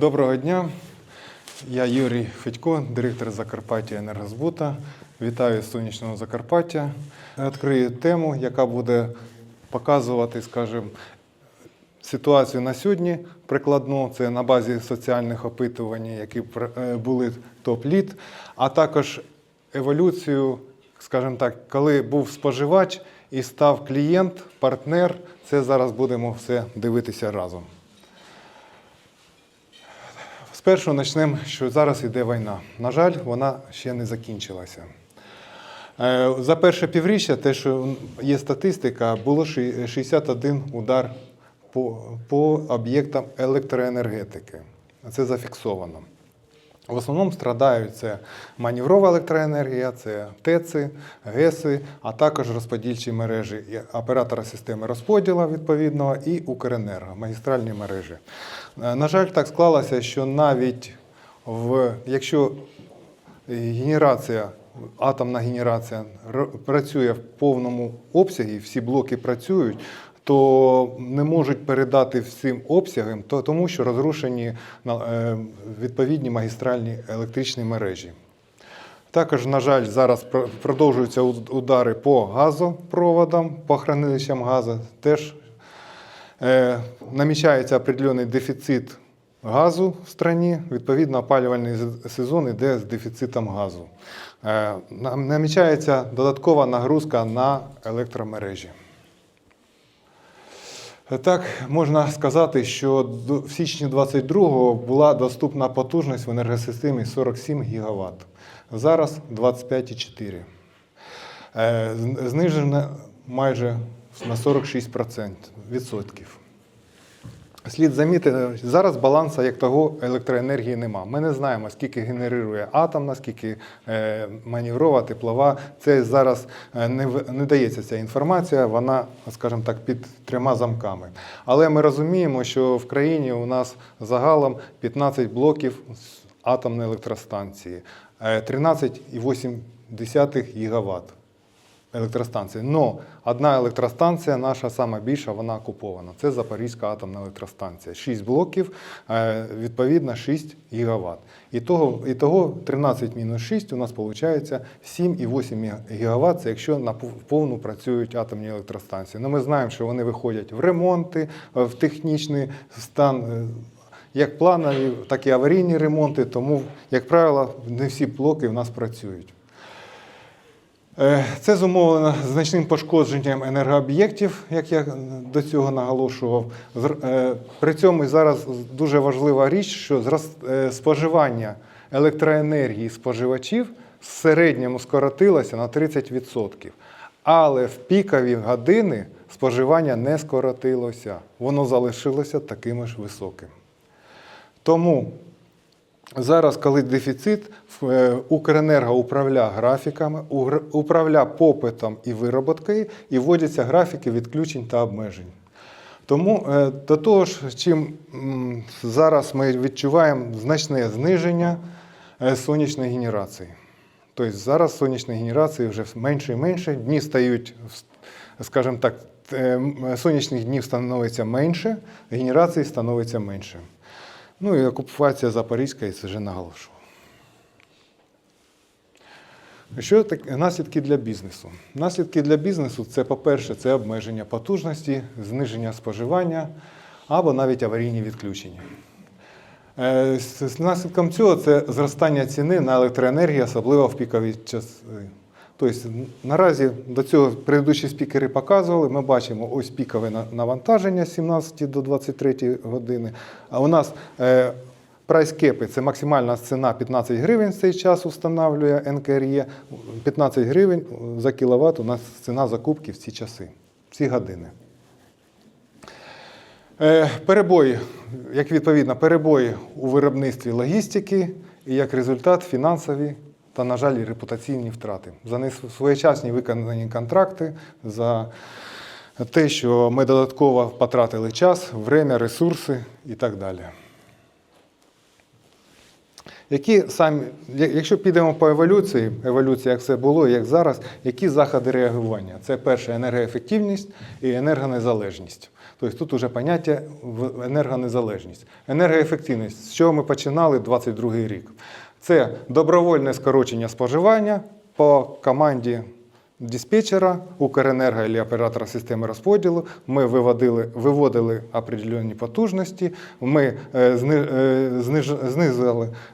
Доброго дня. Я Юрій Федько, директор Закарпаття енергозбута. Вітаю з сонячного Закарпаття. Відкрию тему, яка буде показувати, скажімо, ситуацію на сьогодні прикладно. Це на базі соціальних опитувань, які е, були топ-лід, а також еволюцію, скажімо так, коли був споживач і став клієнт, партнер. Це зараз будемо все дивитися разом. Спершу почнемо, що зараз йде війна. На жаль, вона ще не закінчилася. Е, За перше півріччя, те, що є статистика, було 61 удар по, по об'єктам електроенергетики. Це зафіксовано. В основному страдають це маневрова електроенергія, це ТЕЦи, ГЕСи, а також розподільчі мережі оператора системи розподілу відповідного і Укренерго, магістральні мережі. Е, На жаль, так склалося, що навіть в, якщо генерація, атомна генерація працює в повному обсягі, всі блоки працюють, то не можуть передати всім обсягам, то, тому що розрушені е, відповідні магістральні електричні мережі. Також, на жаль, зараз продовжуються удари по газопроводам, по хранилищам газу. Теж е, намічається определений дефіцит газу в страні. Відповідно, опалювальний сезон йде з дефіцитом газу. Е, намічається додаткова нагрузка на електромережі. Так, можна сказати, що в січні 22-го була доступна потужність в енергосистемі 47 ГВт. Зараз 25,4. Е, Знижена майже на 46% відсотків. Слід замітити, зараз балансу як того електроенергії нема. Ми не знаємо, скільки генерує атомна, скільки е, маневрова, теплова. Це зараз е, не, не дається ця інформація, вона, скажімо так, під трьома замками. Але ми розуміємо, що в країні у нас загалом 15 блоків атомної електростанції, е, 13,8 ГВт електростанції. Но одна електростанція, наша сама більша, вона окупована. Це Запорізька атомна електростанція. 6 блоків, е, відповідно 6 гігаватт. І того, і того 13 мінус 6 у нас виходить 7,8 гігаватт, це якщо на пов- повну працюють атомні електростанції. Ну, ми знаємо, що вони виходять в ремонти, е, в технічний стан. е, Як планові, так і аварійні ремонти, тому, як правило, не всі блоки в нас працюють. Е, Це зумовлено значним пошкодженням енергооб'єктів, як я до цього наголошував. Е, При цьому зараз дуже важлива річ, що е, споживання електроенергії споживачів в середньому скоротилося на 30%. Але в пікові години споживання не скоротилося, воно залишилося таким ж високим. Тому Зараз, коли дефіцит, е, Укренерго управляє графіками, управляє попитом і вироботкою, і вводяться графіки відключень та обмежень. Тому е, до того ж, чим зараз ми відчуваємо значне зниження е, сонячної генерації. Тобто зараз сонячної генерації вже менше і менше, дні стають, скажімо так, сонячних днів становиться менше, генерації становиться менше. Ну і окупація Запорізької це вже наголошував. Що таке наслідки для бізнесу? Наслідки для бізнесу це, по-перше, це обмеження потужності, зниження споживання або навіть аварійні відключення. Е, Наслідком цього це зростання ціни на електроенергію, особливо в пікові часи. Тобто наразі до цього предыдущі спікери показували. Ми бачимо ось пікове навантаження з 17 до 23 години. А у нас е, прайс кепи це максимальна ціна 15 гривень в цей час встановлює НКРЄ. 15 гривень за кіловат у нас ціна закупки в ці часи, в ці години. Е, Перебої, як відповідно, перебої у виробництві логістики і як результат фінансові та, на жаль, і репутаційні втрати. За несвоєчасні виконані контракти, за те, що ми додатково потратили час, время, ресурси і так далі. Які самі, якщо підемо по еволюції, еволюція, як все було, як зараз, які заходи реагування? Це перше енергоефективність і енергонезалежність. Тобто тут вже поняття енергонезалежність. Енергоефективність. З чого ми починали 22 рік? Це добровольне скорочення споживання по команді диспетчера, Укренерго або оператора системи розподілу. Ми виводили, виводили определенні потужності, ми е, е,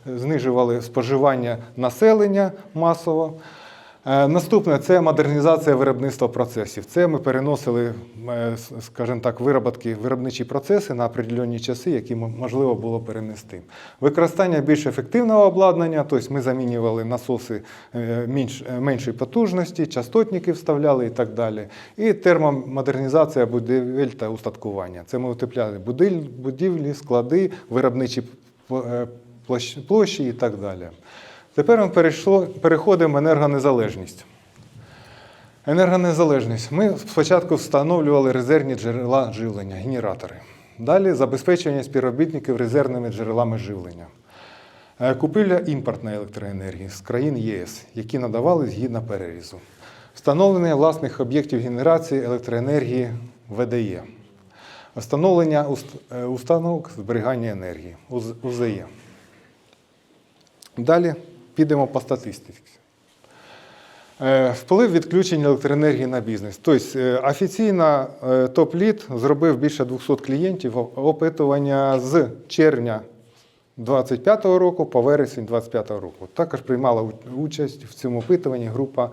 знижували споживання населення масово. Е, Наступне це модернізація виробництва процесів. Це ми переносили, е, скажімо так, вироботки, виробничі процеси на определенні часи, які можливо було перенести. Використання більш ефективного обладнання, тобто ми замінювали насоси е, менш, меншої потужності, частотники вставляли і так далі. І термомодернізація будівель та устаткування. Це ми утепляли будівлі, склади, виробничі площі і так далі. Тепер ми перейшло, переходимо в енергонезалежність. Енергонезалежність. Ми спочатку встановлювали резервні джерела живлення, генератори. Далі забезпечення співробітників резервними джерелами живлення. Е, Купівля імпортної електроенергії з країн ЄС, які надавали згідно перерізу. Встановлення власних об'єктів генерації електроенергії ВДЕ. Встановлення е, установок зберігання енергії УЗЕ. Далі підемо по статистиці. Е, Вплив відключення електроенергії на бізнес. Тобто е, офіційно е, топ-лід зробив більше 200 клієнтів опитування з червня 2025 року по вересень 2025 року. Також приймала участь в цьому опитуванні група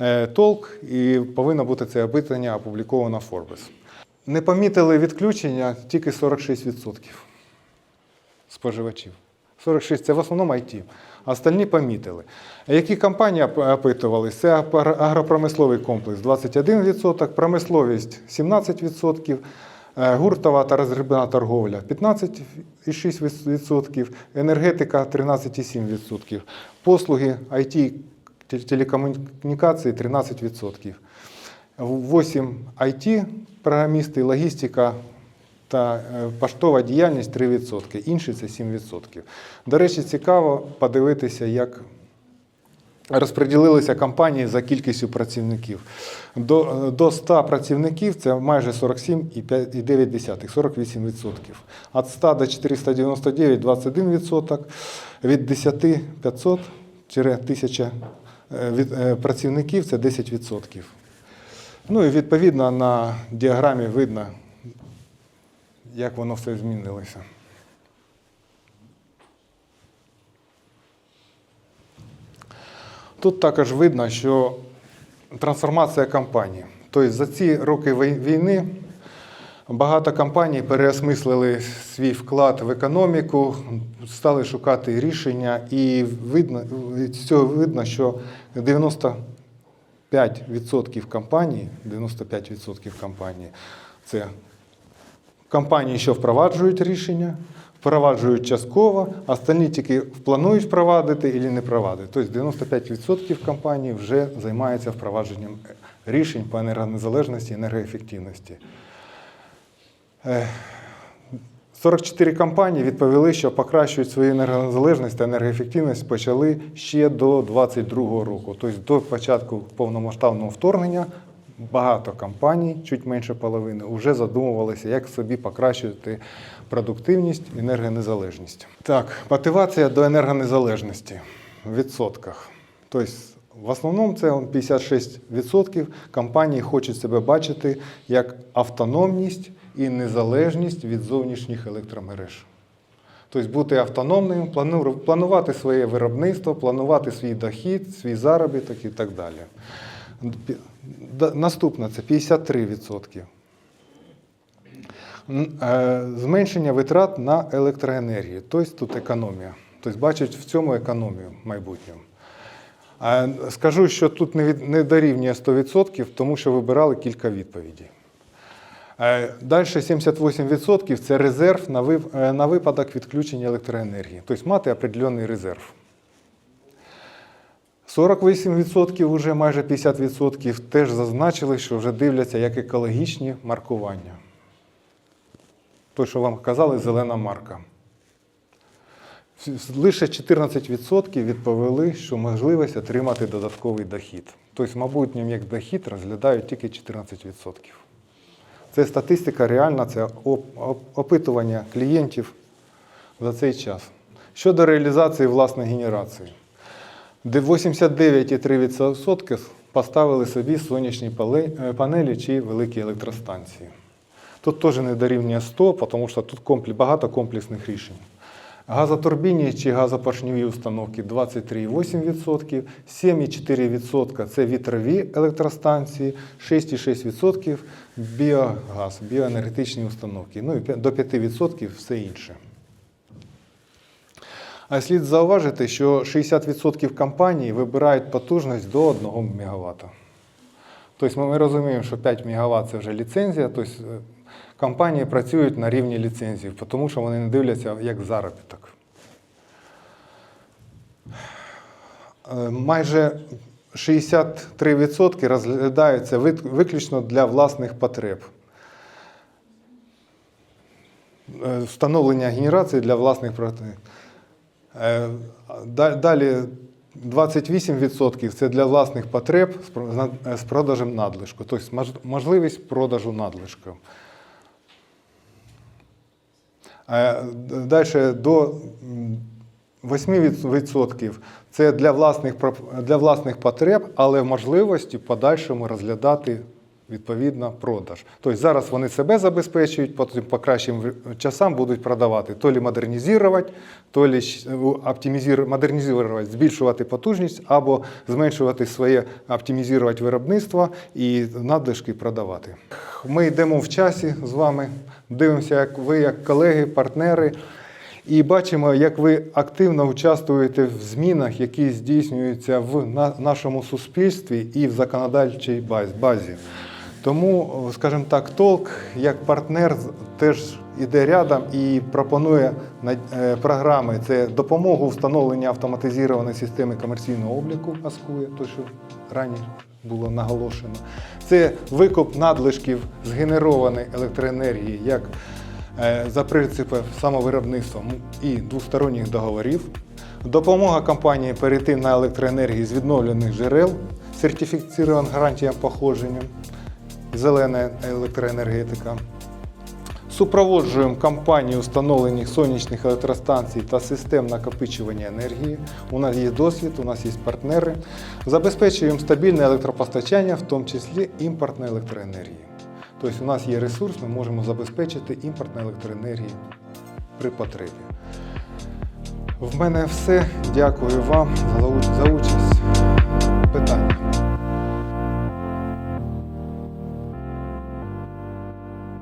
е, Толк і повинно бути це опитування опубліковано Forbes. Не помітили відключення тільки 46% споживачів. 46 це в основному IT. а Остальні помітили. Які компанії оп- опитувалися? Це агропромисловий комплекс 21%, промисловість 17%, е, гуртова та роздрібна торговля 15,6%, енергетика 13,7%, послуги IT телекомунікації 13%. 8 IT програмісти, логістика та е, поштова діяльність 3%, інші це 7%. До речі, цікаво подивитися, як розподілилися компанії за кількістю працівників. До, до 100 працівників це майже 47,9%, 48%. Від 100 до 499 – 21%, від 10 – 500 1000 від, е, працівників це 10%. Ну і відповідно на діаграмі видно, як воно все змінилося. Тут також видно, що трансформація компанії. Тобто за ці роки війни багато компаній переосмислили свій вклад в економіку, стали шукати рішення, і видно, з цього видно, що 95% компаній, 95% компаній це компанії, що впроваджують рішення, впроваджують частково, а остальні тільки планують впровадити і не впровадити. Тобто 95% компаній вже займаються впровадженням рішень по енергонезалежності, енергоефективності. Е, 44 компанії відповіли, що покращують свою енергонезалежність та енергоефективність почали ще до 2022 року. Тобто до початку повномасштабного вторгнення багато компаній, чуть менше половини, вже задумувалися, як собі покращувати продуктивність енергонезалежність. Так, мотивація до енергонезалежності в відсотках. Тобто, в основному це 56% компаній хочуть себе бачити як автономність і незалежність від зовнішніх електромереж. Тобто бути автономним, планувати своє виробництво, планувати свій дохід, свій заробіток і так далі. Наступне це 53%. Е, Зменшення витрат на електроенергію, тобто тут економія. Тобто бачать в цьому економію в майбутньому. Скажу, що тут не, дорівнює 100%, тому що вибирали кілька відповідей. Е, Далі 78% це резерв на, е, на випадок відключення електроенергії. Тобто мати определений резерв. 48% вже майже 50% теж зазначили, що вже дивляться як екологічні маркування. Той, що вам казали, зелена марка. Лише 14% відповіли, що можливість отримати додатковий дохід. Тобто, в майбутньому як дохід розглядають тільки 14%. Це статистика реальна, це оп- оп- опитування клієнтів за цей час. Щодо реалізації власної генерації, де 89,3% поставили собі сонячні е, панелі чи великі електростанції. Тут теж не дорівнює 100, тому що тут багато комплексних рішень. Газотурбінні чи газопоршньові установки 23,8%, 7,4% це вітрові електростанції, 6,6% біогаз, біоенергетичні установки, ну і до 5% все інше. А слід зауважити, що 60% компаній вибирають потужність до 1 МВт. Тобто ми, розуміємо, що 5 МВт це вже ліцензія, тобто е, компанії працюють на рівні ліцензії, тому що вони не дивляться як заробіток. Е, Майже 63% розглядаються виключно для власних потреб. Е, Встановлення генерації для власних потреб. Е, да- Далі 28% це для власних потреб з е, продажем надлишку, тобто можливість продажу надлишку. Далі до 8% це для власних, для власних потреб, але можливості подальшому розглядати відповідно продаж. Тобто зараз вони себе забезпечують, потім по кращим часам будуть продавати, то лі модернізувати, то лі модернізувати, збільшувати потужність або зменшувати своє, оптимізувати виробництво і надлишки продавати. Ми йдемо в часі з вами, дивимося, як ви, як колеги, партнери. І бачимо, як ви активно участвуєте в змінах, які здійснюються в на- нашому суспільстві і в законодавчій баз- базі. Тому, скажімо так, толк як партнер теж іде рядом і пропонує е, програми. Це допомогу встановлення автоматизованої системи комерційного обліку АСКУЄ, то що раніше було наголошено. Це викуп надлишків згенерованої електроенергії як е, за принципом самовиробництва і двосторонніх договорів. Допомога компанії перейти на електроенергію з відновлених джерел, сертифіцирована гарантіям походження, зелена електроенергетика. Супроводжуємо кампанію встановлення сонячних електростанцій та систем накопичування енергії. У нас є досвід, у нас є партнери. Забезпечуємо стабільне електропостачання, в тому числі імпортної електроенергії. Тобто у нас є ресурс, ми можемо забезпечити імпортну електроенергію при потребі. В мене все. Дякую вам за уч- за участь.